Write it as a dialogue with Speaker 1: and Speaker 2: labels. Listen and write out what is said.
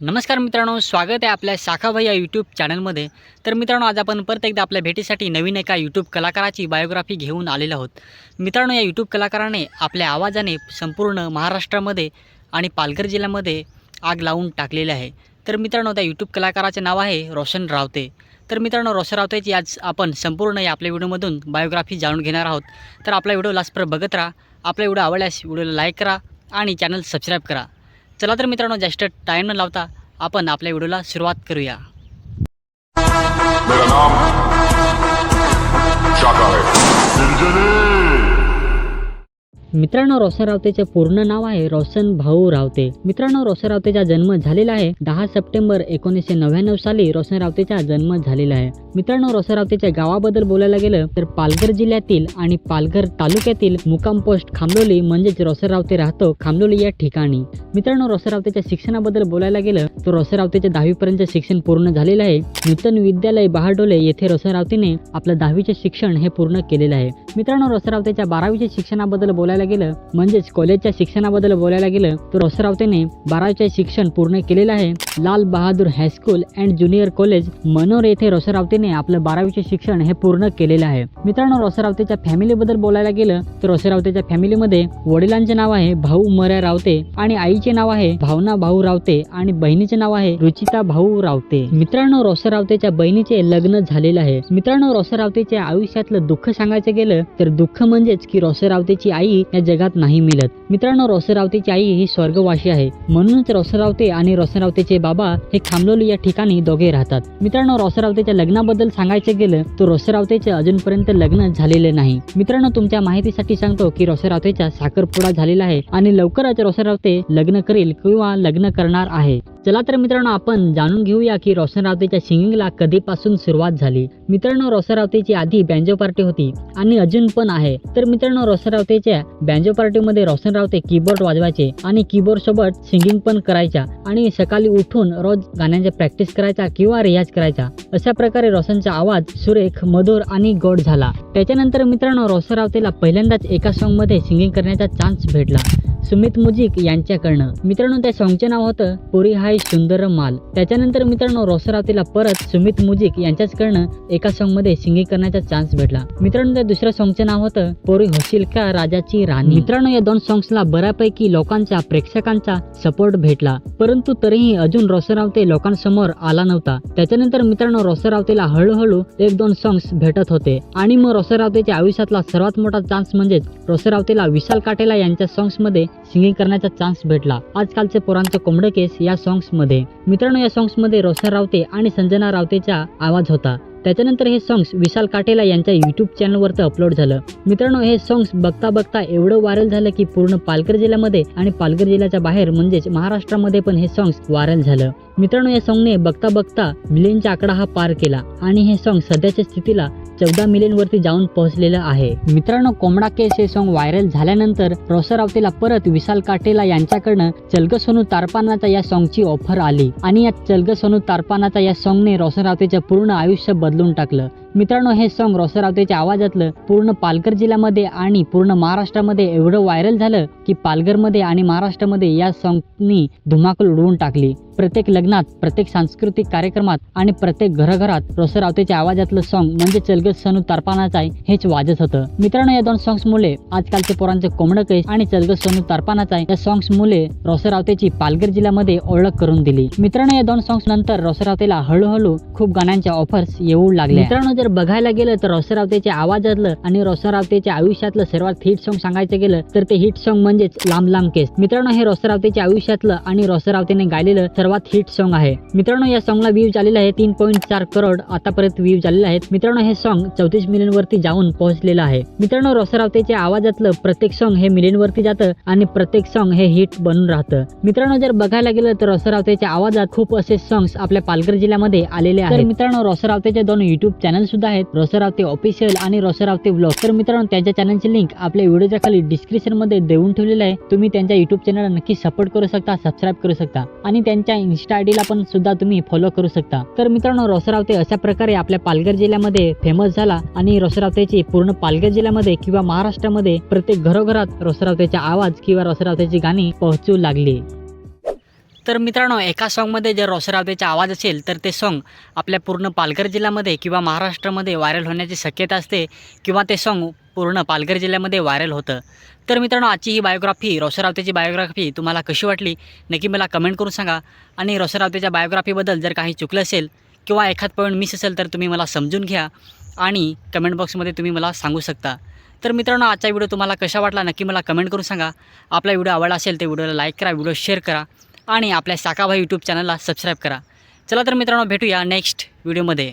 Speaker 1: नमस्कार मित्रांनो स्वागत आहे आपल्या शाखाभाई या यूट्यूब चॅनलमध्ये तर मित्रांनो आज आपण परत एकदा आपल्या भेटीसाठी नवीन एका यूट्यूब कलाकाराची बायोग्राफी घेऊन आलेलो आहोत. मित्रांनो या यूट्यूब कलाकाराने आपल्या आवाजाने संपूर्ण महाराष्ट्रामध्ये आणि पालघर जिल्ह्यामध्ये आग लावून टाकलेली आहे. तर मित्रांनो त्या यूट्यूब कलाकाराचे नाव आहे रोशन रावते. तर मित्रांनो रोशन रावतेची आज आपण संपूर्ण या आपल्या व्हिडिओमधून बायोग्राफी जाणून घेणार आहोत. तर आपला व्हिडिओ लास्टपर्यंत बघत राहा. आपला व्हिडिओ आवडल्यास व्हिडिओला लाईक करा आणि चॅनल सबस्क्राईब करा. चला तर मित्रांनो जास्त टाईम न लावता आपण आपल्या व्हिडिओला सुरुवात करूया.
Speaker 2: मेरा नाम है।
Speaker 1: मित्रांनो रोशन रावतेचे पूर्ण नाव आहे रोशन भाऊ रावते. मित्रांनो रोशन रावतेचा जन्म झालेला आहे दहा सप्टेंबर एकोणीसशे नव्याण्णव साली रोशन रावतेचा जन्म झालेला आहे. मित्रांनो रोशन रावतेच्या गावाबद्दल बोलायला गेलं तर पालघर जिल्ह्यातील आणि पालघर तालुक्यातील मुकाम पोस्ट खामलोली म्हणजेच रोशन रावते राहतो खामलोली या ठिकाणी. मित्रांनो रोशन रावतेच्या शिक्षणाबद्दल बोलायला गेलं तर रोशन रावतेचे दहावीपर्यंत शिक्षण पूर्ण झालेलं आहे. नूतन विद्यालय बहाडोले येथे रोशन रावतेने आपलं दहावीचे शिक्षण हे पूर्ण केलेलं आहे. मित्रांनो रोशन रावतेच्या बारावीच्या शिक्षणाबद्दल बोलायला गेलं म्हणजेच कॉलेजच्या शिक्षणाबद्दल बोलायला गेलं तर रोशन रावतेने बारावीचे शिक्षण पूर्ण केलेलं आहे. Lal Bahadur high school and junior college Manor येथे रोसरावतेने आपलं बारावीचे शिक्षण हे पूर्ण केलेलं आहे. मित्रांनो रोसरावतेच्या फॅमिलीबद्दल बोलायला गेलं तर रोशन रावतेच्या फॅमिलीमध्ये वडिलांचे नाव आहे भाऊ मर्या रावते आणि आईचे नाव आहे भावना भाऊ रावते आणि बहिणीचे नाव आहे रुचिता भाऊ रावते. मित्रांनो रोसरावतेच्या बहिणीचे लग्न झालेलं आहे. मित्रांनो रोशन रावतेच्या आयुष्यातलं दुःख सांगायचं गेलं तर दुःख म्हणजेच की रोसरावतेची आई या जगात नाही मिळत. मित्रांनो रोसे रावतेची आई ही स्वर्गवासी आहे. म्हणूनच रोसे रावते आणि रोसे रावतेचे बाबा हे खामलोली या ठिकाणी दोघे राहतात. मित्रांनो रोसे रावतेच्या लग्नाबद्दल सांगायचं गेलं तर रोसे रावतेचे अजूनपर्यंत लग्न झालेले नाही. मित्रांनो तुमच्या माहितीसाठी सांगतो की रोसे रावतेचा साखरपुडा झालेला आहे आणि लवकरच रोसे रावते लग्न करेल किंवा लग्न करणार आहे. चला तर मित्रांनो आपण जाणून घेऊया की रोशन रावतेच्या सिंगिंगला कधीपासून सुरुवात झाली. मित्रांनो रोशन रावतेची आधी बँजो पार्टी होती आणि अजून पण आहे. तर मित्रांनो रोशन रावतेच्या बँजो पार्टीमध्ये रोशन रावते कीबोर्ड वाजवायचे आणि कीबोर्ड सोबत सिंगिंग पण करायच्या आणि सकाळी उठून रोज गाण्यांची प्रॅक्टिस करायचा किंवा रियाज करायचा. अशा प्रकारे रोशनचा आवाज सुरेख मधुर आणि गोड झाला. त्याच्यानंतर मित्रांनो रोशन रावतेला पहिल्यांदाच एका सॉंगमध्ये सिंगिंग करण्याचा चान्स भेटला. सुमित मुजिक यांच्याकडनं. मित्रांनो त्या सॉंगचे नाव होतं पुरी हाय सुंदर माल. त्याच्यानंतर मित्रांनो रोसरावतीला परत सुमित मुजिक यांच्याचकडनं एका सॉंगमध्ये सिंगिंग करण्याचा चान्स भेटला. मित्रांनो त्या दुसऱ्या सॉंगचे नाव होतं पोरी होशील का राजाची राणी. मित्रांनो या दोन सॉंग्सला बऱ्यापैकी लोकांचा प्रेक्षकांचा सपोर्ट भेटला. परंतु तरीही अजून रोसरावते लोकांसमोर आला नव्हता. त्याच्यानंतर मित्रांनो रोसरावतेला हळूहळू एक दोन सॉंग्स भेटत होते. आणि मग रोसरावतेच्या आयुष्यातला सर्वात मोठा चान्स म्हणजेच रोसरावतेला विशाल काटेला यांच्या सॉंग्समध्ये सिंगिंग करण्याचा चान्स भेटला. आजकालचे पोरांचं कोंबडे केस या सॉंग्समध्ये. मित्रांनो या सॉंग्समध्ये रोशन रावते आणि संजना रावतेचा आवाज होता. त्याच्यानंतर हे सॉंग्स विशाल काटेला यांच्या युट्यूब चॅनलवरती अपलोड झालं. मित्रांनो हे सॉंग्स बघता बघता एवढं व्हायरल झालं की पूर्ण पालघर जिल्ह्यामध्ये आणि पालघर जिल्ह्याच्या बाहेर म्हणजेच महाराष्ट्रामध्ये पण हे सॉंग्स व्हायरल झालं. मित्रांनो या सॉंगने बघता बघता मिलियनचा आकडा हा पार केला आणि हे सॉंग सध्याच्या स्थितीला चौदा मिलियन वरती जाऊन पोहोचलेलं आहे. मित्रांनो कोंबडा केस हे सॉन्ग व्हायरल झाल्यानंतर रोसर रावतेला परत विशाल काटेला यांच्याकडनं चलग सोनू तारपानाचा या सॉंगची ऑफर आली. आणि या चलग सोनू तारपानाचा या सॉंगने रोसर रावतेचं पूर्ण आयुष्य बदलून टाकलं. मित्रांनो हे सॉंग रोसरावतेच्या आवाजातलं पूर्ण पालघर जिल्ह्यामध्ये आणि पूर्ण महाराष्ट्रामध्ये एवढं व्हायरल झालं की पालघरमध्ये आणि महाराष्ट्रामध्ये या सॉंगनी धुमाकूल उडवून टाकली. प्रत्येक लग्नात प्रत्येक सांस्कृतिक कार्यक्रमात आणि प्रत्येक घराघरात रोसरावतेच्या आवाजातलं सॉंग म्हणजे चलगत सनू तारपानाचा हेच वाजत होतं. मित्रांनो या दोन सॉंग्स मुळे आजकालचे पोरांचे कोंबडं कैस आणि चलगत सनू तारपानाचा या सॉंग्स मुळे रोसरावतेची पालघर जिल्ह्यामध्ये ओळख करून दिली. मित्रांनो या दोन सॉंग्स नंतर रोसरावतेला हळूहळू खूप गाण्यांच्या ऑफर्स येऊ लागल्या. मित्रांनो जर बघायला गेलं तर रोसर रावतेच्या आवाजातलं आणि रोसर रावतेच्या आयुष्यातलं सर्वात हिट सॉंग सांगायचं गेलं तर ते हिट सॉंग म्हणजेच लांब लांब केस. मित्रांनो हे रोसर रावतेच्या आयुष्यातलं आणि रोसर रावतेने गायलेलं सर्वात हिट सॉंग आहे. मित्रांनो या सॉंगला व्ह्यूज आलेला आहे तीन पॉईंट चार करोड आतापर्यंत व्ह्यूज आलेले आहेत मित्रांनो हे सॉंग चौतीस मिलियन वरती जाऊन पोहोचलेलं आहे. मित्रांनो रोसर रावतेच्या आवाजातलं प्रत्येक सॉंग हे मिलियन वरती जातं आणि प्रत्येक सॉंग हे हिट बनून राहतं. मित्रांनो जर बघायला गेलं तर रोसर रावतेच्या आवाजात खूप असे सॉंग्स आपल्या पालघर जिल्ह्यामध्ये आलेले आहेत. मित्रांनो रोसरावतेचे दोन युट्यूब चॅनल सुद्धा आहेत. रोसर रावते ऑफिशियल आणि रोसर रावते ब्लॉग तर मित्रांनो त्यांच्या चॅनलची लिंक आपल्या व्हिडिओच्या खाली डिस्क्रिप्शनमध्ये देऊन ठेवलेलं आहे. तुम्ही त्यांच्या युट्यूब चॅनलला नक्की सपोर्ट करू शकता सबस्क्राईब करू शकता. आणि त्यांच्या इन्स्टा आयडीला पण सुद्धा तुम्ही फॉलो करू शकता. तर मित्रांनो रोसरावते अशा प्रकारे आपल्या पालघर जिल्ह्यामध्ये फेमस झाला. आणि रोसरावतेची पूर्ण पालघर जिल्ह्यामध्ये किंवा महाराष्ट्रामध्ये प्रत्येक घरोघरात रोसरावतेचा आवाज किंवा रोसरावतेची गाणी पोहोचू लागली. तर मित्रांनो एका सॉन्गमध्ये जर रोसर रावतेचा आवाज असेल तर ते सॉन्ग आपल्या पूर्ण पालघर जिल्ह्यामध्ये किंवा महाराष्ट्रामध्ये व्हायरल होण्याची शक्यता असते किंवा ते सॉन्ग पूर्ण पालघर जिल्ह्यामध्ये व्हायरल होतं. तर मित्रांनो आजची ही बायोग्राफी रोसर रावतेची बायोग्राफी तुम्हाला कशी वाटली? नक्की मला कमेंट करून सांगा. आणि रोसरावतेच्या बायोग्राफीबद्दल जर काही चुकलं असेल किंवा एखाद पॉईंट मिस असेल तर तुम्ही मला समजून घ्या आणि कमेंट बॉक्समध्ये तुम्ही मला सांगू शकता. तर मित्रांनो आजचा व्हिडिओ तुम्हाला कशा वाटला? नक्की मला कमेंट करून सांगा. आपला व्हिडिओ आवडला असेल तर व्हिडिओला लाईक करा व्हिडिओ शेअर करा. आणि आपल्या साकाभाई यूट्यूब चॅनलला सबस्क्राईब करा. चला तर मित्रांनो भेटूया नेक्स्ट व्हिडिओमध्ये